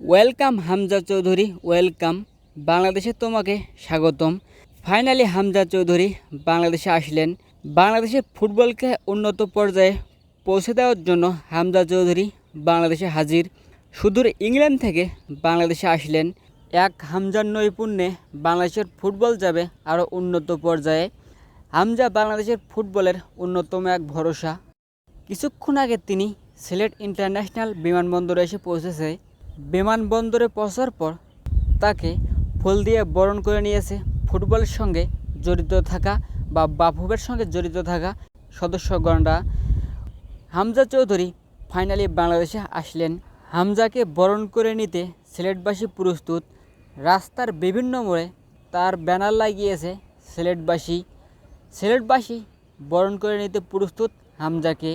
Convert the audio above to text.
Welcome Hamza Chowdhury, welcome. বাংলাদেশে তোমাকে স্বাগতম। ফাইনালি হামজা চৌধুরী বাংলাদেশে আসলেন। বাংলাদেশের ফুটবলকে উন্নত পর্যায়ে পৌঁছে দেওয়ার জন্য হামজা চৌধুরী বাংলাদেশে হাজির। সুদূর ইংল্যান্ড থেকে বাংলাদেশে আসলেন। এক হামজার নৈপুণ্যে বাংলাদেশের ফুটবল যাবে আরও উন্নত পর্যায়ে। হামজা বাংলাদেশের ফুটবলের অন্যতম এক ভরসা। কিছুক্ষণ আগে তিনি সিলেট ইন্টারন্যাশনাল বিমানবন্দরে এসে পৌঁছেছে। বিমানবন্দরে পৌঁছার পর তাকে ফুল দিয়ে বরণ করে নিয়েছে। ফুটবলের সঙ্গে জড়িত থাকা বা বাফুবের সঙ্গে জড়িত থাকা সদস্যগণরা হামজা চৌধুরী ফাইনালি বাংলাদেশে আসলেন। হামজাকে বরণ করে নিতে সিলেটবাসী প্রস্তুত। রাস্তার বিভিন্ন মোড়ে তার ব্যানার লাগিয়েছে সিলেটবাসী। সিলেটবাসী বরণ করে নিতে প্রস্তুত হামজাকে।